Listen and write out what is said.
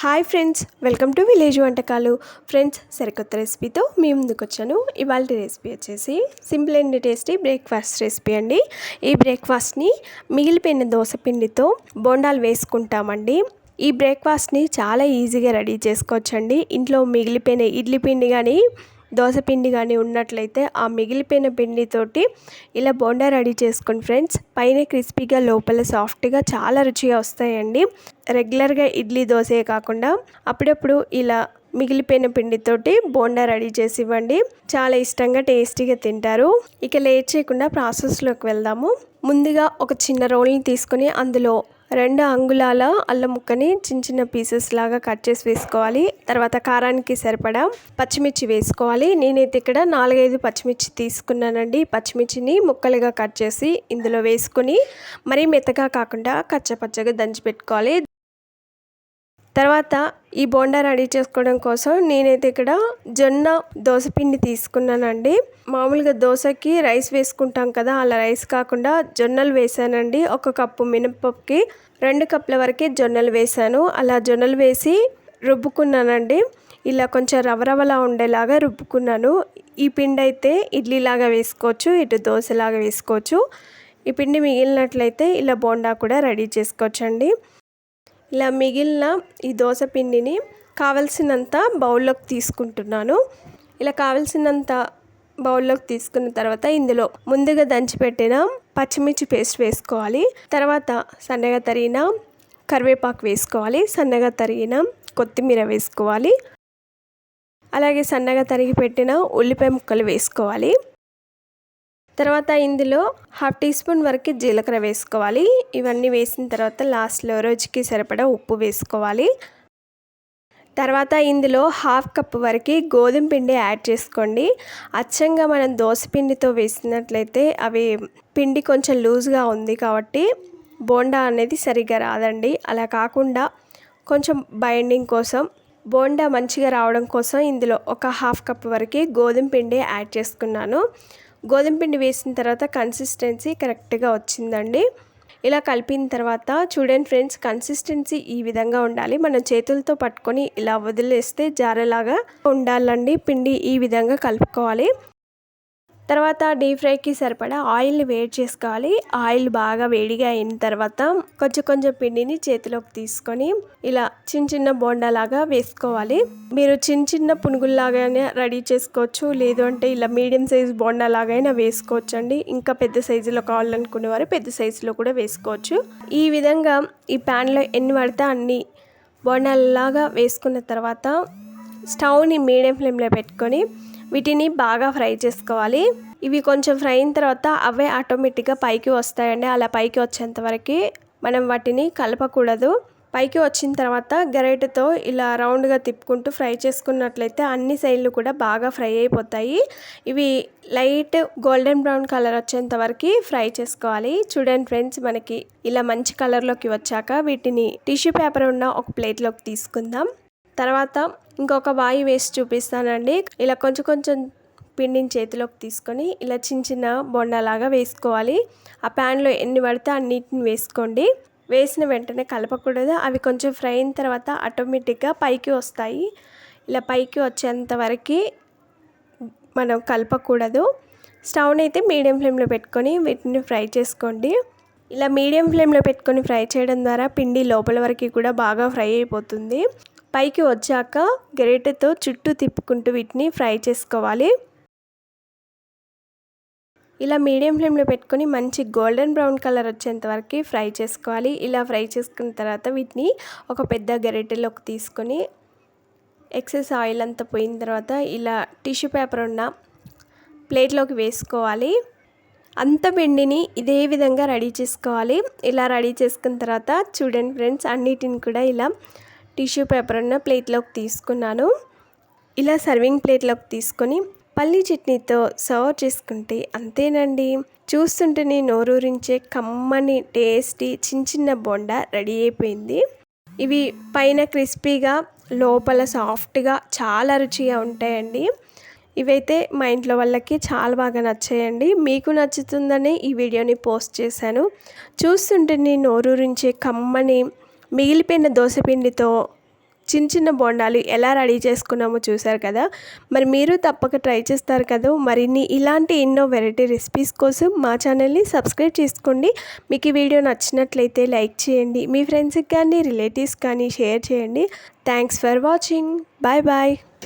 Hi friends welcome to village వంటకాలు. Friends సరికొత్త రెసిపీతో మీ ముందుకు వచ్చాను. ఇవాళ రెసిపీ వచ్చేసి simple and tasty breakfast recipe అండి. ఈ బ్రేక్ఫాస్ట్ని మిగిలిపోయిన దోశ పిండితో బోండాలు వేసుకుంటామండి. ఈ బ్రేక్ఫాస్ట్ని చాలా ఈజీగా రెడీ చేసుకోవచ్చండి. ఇంట్లో మిగిలిపోయిన ఇడ్లీ పిండి కానీ దోశ పిండి కానీ ఉన్నట్లయితే ఆ మిగిలిపోయిన పిండితోటి ఇలా బోండా రెడీ చేసుకోండి ఫ్రెండ్స్. పైన క్రిస్పీగా లోపల సాఫ్ట్గా చాలా రుచిగా వస్తాయండి. రెగ్యులర్గా ఇడ్లీ దోశే కాకుండా అప్పుడప్పుడు ఇలా మిగిలిపోయిన పిండితోటి బోండా రెడీ చేసి ఇవ్వండి. చాలా ఇష్టంగా టేస్టీగా తింటారు. ఇక లేట్ చేయకుండా ప్రాసెస్లోకి వెళ్దాము. ముందుగా ఒక చిన్న రోల్ని తీసుకొని అందులో రెండు అంగుళాల అల్లం ముక్కని చిన్న చిన్న పీసెస్ లాగా కట్ చేసి వేసుకోవాలి. తర్వాత కారానికి సరిపడా పచ్చిమిర్చి వేసుకోవాలి. నేనైతే ఇక్కడ నాలుగైదు పచ్చిమిర్చి తీసుకున్నానండి. పచ్చిమిర్చిని ముక్కలుగా కట్ చేసి ఇందులో వేసుకొని మరీ మెత్తగా కాకుండా కచ్చపచ్చగా దంచి పెట్టుకోవాలి. తర్వాత ఈ బోండా రెడీ చేసుకోవడం కోసం నేనైతే ఇక్కడ జొన్న దోశపిండి తీసుకున్నానండి. మామూలుగా దోశకి రైస్ వేసుకుంటాం కదా అలా రైస్ కాకుండా జొన్నలు వేసానండి. ఒక కప్పు మినపప్పుకి రెండు కప్పుల వరకే జొన్నలు వేసాను. అలా జొన్నలు వేసి రుబ్బుకున్నానండి. ఇలా కొంచెం రవరవలా ఉండేలాగా రుబ్బుకున్నాను. ఈ పిండి అయితే ఇడ్లీలాగా వేసుకోవచ్చు ఇటు దోశలాగా వేసుకోవచ్చు. ఈ పిండి మిగిలినట్లయితే ఇలా బోండా కూడా రెడీ చేసుకోవచ్చండి. ఇలా మిగిలిన ఈ దోశ పిండిని కావలసినంత బౌల్లోకి తీసుకుంటున్నాను. ఇలా కావలసినంత బౌల్లోకి తీసుకున్న తర్వాత ఇందులో ముందుగా దంచిపెట్టిన పచ్చిమిర్చి పేస్ట్ వేసుకోవాలి. తర్వాత సన్నగా తరిగిన కరివేపాకు వేసుకోవాలి. సన్నగా తరిగిన కొత్తిమీర వేసుకోవాలి. అలాగే సన్నగా తరిగి పెట్టిన ఉల్లిపాయ ముక్కలు వేసుకోవాలి. తర్వాత ఇందులో హాఫ్ టీ స్పూన్ వరకు జీలకర్ర వేసుకోవాలి. ఇవన్నీ వేసిన తర్వాత లాస్ట్లో రోజుకి సరిపడా ఉప్పు వేసుకోవాలి. తర్వాత ఇందులో హాఫ్ కప్ వరకు గోధుమ పిండి యాడ్ చేసుకోండి. అచ్చంగా మనం దోశ పిండితో వేసినట్లయితే అవి పిండి కొంచెం లూజ్గా ఉంది కాబట్టి బోండా అనేది సరిగ్గా రాదండి. అలా కాకుండా కొంచెం బైండింగ్ కోసం బోండా మంచిగా రావడం కోసం ఇందులో ఒక హాఫ్ కప్ వరకు గోధుమ పిండి యాడ్ చేసుకున్నాను. గోధుమ పిండి వేసిన తర్వాత కన్సిస్టెన్సీ కరెక్ట్గా వచ్చిందండి. ఇలా కలిపిన తర్వాత చూడండి ఫ్రెండ్స్ కన్సిస్టెన్సీ ఈ విధంగా ఉండాలి. మనం చేతులతో పట్టుకొని ఇలా వదిలేస్తే జారలాగా ఉండాలండి. పిండి ఈ విధంగా కలుపుకోవాలి. తర్వాత డీప్ ఫ్రైకి సరిపడా ఆయిల్ని వేడి చేసుకోవాలి. ఆయిల్ బాగా వేడిగా అయిన తర్వాత కొంచెం కొంచెం పిండిని చేతిలోకి తీసుకొని ఇలా చిన్న చిన్న బోండాలాగా వేసుకోవాలి. మీరు చిన్న చిన్న పునుగుల్లాగానే రెడీ చేసుకోవచ్చు. లేదు అంటే ఇలా మీడియం సైజ్ బోండాలాగైనా వేసుకోవచ్చు అండి ఇంకా పెద్ద సైజులో కావాలనుకునేవారు పెద్ద సైజులో కూడా వేసుకోవచ్చు. ఈ విధంగా ఈ ప్యాన్లో ఎన్ని పడితే అన్ని బోండాలలాగా వేసుకున్న తర్వాత స్టవ్ని మీడియం ఫ్లేమ్లో పెట్టుకొని వీటిని బాగా ఫ్రై చేసుకోవాలి. ఇవి కొంచెం ఫ్రై అయిన తర్వాత అవే ఆటోమేటిక్గా పైకి వస్తాయండి. అలా పైకి వచ్చేంత వరకు మనం వాటిని కలపకూడదు. పైకి వచ్చిన తర్వాత గరిటెతో ఇలా రౌండ్గా తిప్పుకుంటూ ఫ్రై చేసుకున్నట్లయితే అన్ని సైడ్లు కూడా బాగా ఫ్రై అయిపోతాయి. ఇవి లైట్ గోల్డెన్ బ్రౌన్ కలర్ వచ్చేంత వరకు ఫ్రై చేసుకోవాలి. చూడండి ఫ్రెండ్స్ మనకి ఇలా మంచి కలర్లోకి వచ్చాక వీటిని టిష్యూ పేపర్ ఉన్న ఒక ప్లేట్లోకి తీసుకుందాం. తర్వాత ఇంకొక వాయి వేసి చూపిస్తానండి. ఇలా కొంచెం కొంచెం పిండిని చేతిలోకి తీసుకొని ఇలా చిన్న చిన్న బొండలాగా వేసుకోవాలి. ఆ ప్యాన్లో ఎన్ని పడితే అన్నిటిని వేసుకోండి. వేసిన వెంటనే కలపకూడదు. అవి కొంచెం ఫ్రై అయిన తర్వాత ఆటోమేటిక్గా పైకి వస్తాయి. ఇలా పైకి వచ్చేంత వరకు మనం కలపకూడదు. స్టవ్ని అయితే మీడియం ఫ్లేమ్లో పెట్టుకొని వీటిని ఫ్రై చేసుకోండి. ఇలా మీడియం ఫ్లేమ్లో పెట్టుకొని ఫ్రై చేయడం ద్వారా పిండి లోపల వరకు కూడా బాగా ఫ్రై అయిపోతుంది. పైకి వచ్చాక గరిటెతో చుట్టూ తిప్పుకుంటూ వీటిని ఫ్రై చేసుకోవాలి. ఇలా మీడియం ఫ్లేమ్లో పెట్టుకొని మంచి గోల్డెన్ బ్రౌన్ కలర్ వచ్చేంత వరకు ఫ్రై చేసుకోవాలి. ఇలా ఫ్రై చేసుకున్న తర్వాత వీటిని ఒక పెద్ద గరిటెలోకి తీసుకొని ఎక్సెస్ ఆయిల్ అంతా పోయిన తర్వాత ఇలా టిష్యూ పేపర్ ఉన్న ప్లేట్లోకి వేసుకోవాలి. అంత పిండిని ఇదే విధంగా రెడీ చేసుకోవాలి. ఇలా రెడీ చేసుకున్న తర్వాత చూడండి ఫ్రెండ్స్ అన్నిటిని కూడా ఇలా టిష్యూ పేపర్ ఉన్న ప్లేట్లోకి తీసుకున్నాను. ఇలా సర్వింగ్ ప్లేట్లోకి తీసుకొని పల్లీ చట్నీతో సర్వ్ చేసుకుంటే అంతేనండి. చూస్తుంటేనే నోరూరించే కమ్మని టేస్టీ చిన్న చిన్న బొండ రెడీ అయిపోయింది. ఇవి పైన క్రిస్పీగా లోపల సాఫ్ట్గా చాలా రుచిగా ఉంటాయండి. ఇవైతే మా ఇంట్లో వాళ్ళకి చాలా బాగా నచ్చాయండి. మీకు నచ్చుతుందని ఈ వీడియోని పోస్ట్ చేశాను. చూస్తుంటే నేను నోరూరించే కమ్మని మిగిలిపోయిన దోశపిండితో చిన్న చిన్న బోండాలు ఎలా రెడీ చేసుకున్నామో చూసారు కదా. మరి మీరు తప్పక ట్రై చేస్తారు కదా. మరిన్ని ఇలాంటి ఎన్నో వెరైటీ రెసిపీస్ కోసం మా ఛానల్ని సబ్స్క్రైబ్ చేసుకోండి. మీకు ఈ వీడియో నచ్చినట్లయితే లైక్ చేయండి. మీ ఫ్రెండ్స్కి కానీ రిలేటివ్స్ కానీ షేర్ చేయండి. Thanks for watching. Bye bye.